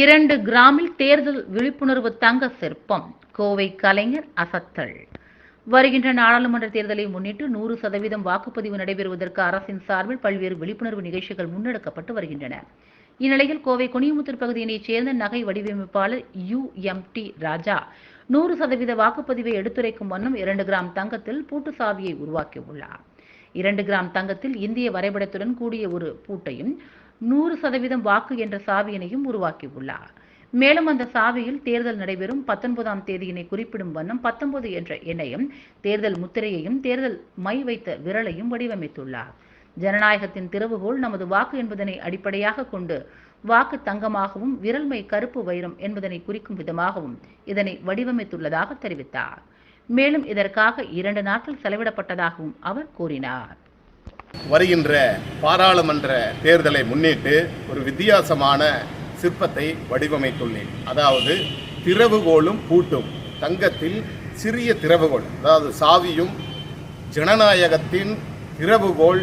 இரண்டு கிராமில் தேர்தல் விழிப்புணர்வு தங்க சிற்பம். கோவை கலைஞர் அசத்தல். வருகின்ற நாடாளுமன்ற தேர்தலை முன்னிட்டு நூறு சதவீதம் வாக்குப்பதிவு நடைபெறுவதற்கு அரசின் சார்பில் பல்வேறு விழிப்புணர்வு நிகழ்ச்சிகள் முன்னெடுக்கப்பட்டு வருகின்றன. இந்நிலையில் கோவை கொனியமுத்தூர் பகுதியினைச் சேர்ந்த நகை வடிவமைப்பாளர் யு எம் டி ராஜா நூறு சதவீத வாக்குப்பதிவை எடுத்துரைக்கும் வண்ணம் இரண்டு கிராம் தங்கத்தில் பூட்டு சாவியை உருவாக்கியுள்ளார். இரண்டு கிராம் தங்கத்தில் இந்திய வரைபடத்துடன் கூடிய ஒரு பூட்டையும் நூறு சதவீதம் வாக்கு என்ற சாவியினையும் உருவாக்கியுள்ளார். மேலும் அந்த சாவியில் தேர்தல் நடைபெறும் பத்தொன்பதாம் தேதியினை குறிப்பிடும் வண்ணம் பத்தொன்பது என்ற எண்ணையும் தேர்தல் முத்திரையையும் தேர்தல் மை வைத்த விரலையும் வடிவமைத்துள்ளார். ஜனநாயகத்தின் திறவுகோள் நமது வாக்கு என்பதனை அடிப்படையாக கொண்டு வாக்கு தங்கமாகவும் விரல்மை கருப்பு வைரம் என்பதனை குறிக்கும் விதமாகவும் இதனை வடிவமைத்துள்ளதாக தெரிவித்தார். மேலும் இதற்காக இரண்டு நாட்கள் செலவிடப்பட்டதாகவும் அவர் கூறினார். வருகின்ற பாராளுமன்ற தேர்தலை முன்னிட்டு ஒரு வித்தியாசமான சிற்பத்தை வடிவமைத்துள்ளேன். அதாவது திறவுகோலும் பூட்டும். தங்கத்தில் சிறிய திறவுகோல் அதாவது சாவியும் ஜனநாயகத்தின் திறவுகோல்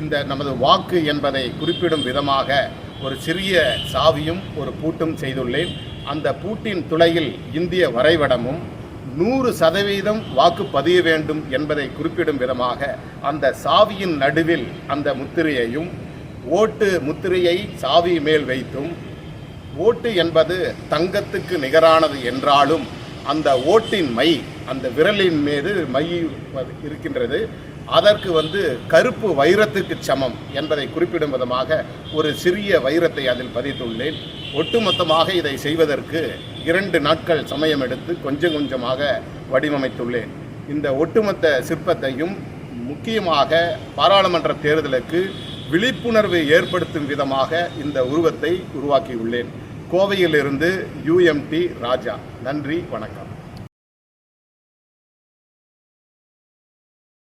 இந்த நமது வாக்கு என்பதை குறிப்பிடும் விதமாக ஒரு சிறிய சாவியும் ஒரு பூட்டும் செய்துள்ளேன். அந்த பூட்டின் துளையில் இந்திய வரைபடமும் நூறு சதவீதம் வாக்கு பதிய வேண்டும் என்பதை குறிப்பிடும் விதமாக அந்த சாவியின் நடுவில் அந்த முத்திரையையும் ஓட்டு முத்திரையை சாவி மேல் வைத்தும் ஓட்டு என்பது தங்கத்துக்கு நிகரானது என்றாலும் அந்த ஓட்டின் மை அந்த விரலின் மீது மை இருக்கின்றது. அதற்கு வந்து கருப்பு வைரத்துக்கு சமம் என்பதை குறிப்பிடும் விதமாக ஒரு சிறிய வைரத்தை அதில் பதித்துள்ளேன். ஒட்டுமொத்தமாக இதை செய்வதற்கு இரண்டு நாட்கள் சமயம் எடுத்து கொஞ்சம் கொஞ்சமாக வடிவமைத்துள்ளேன். இந்த ஒட்டுமொத்த சிற்பத்தையும் முக்கியமாக பாராளுமன்ற தேர்தலுக்கு விழிப்புணர்வு ஏற்படுத்தும் விதமாக இந்த உருவத்தை உருவாக்கியுள்ளேன். கோவையிலிருந்து யூஎம்டி ராஜா. நன்றி வணக்கம்.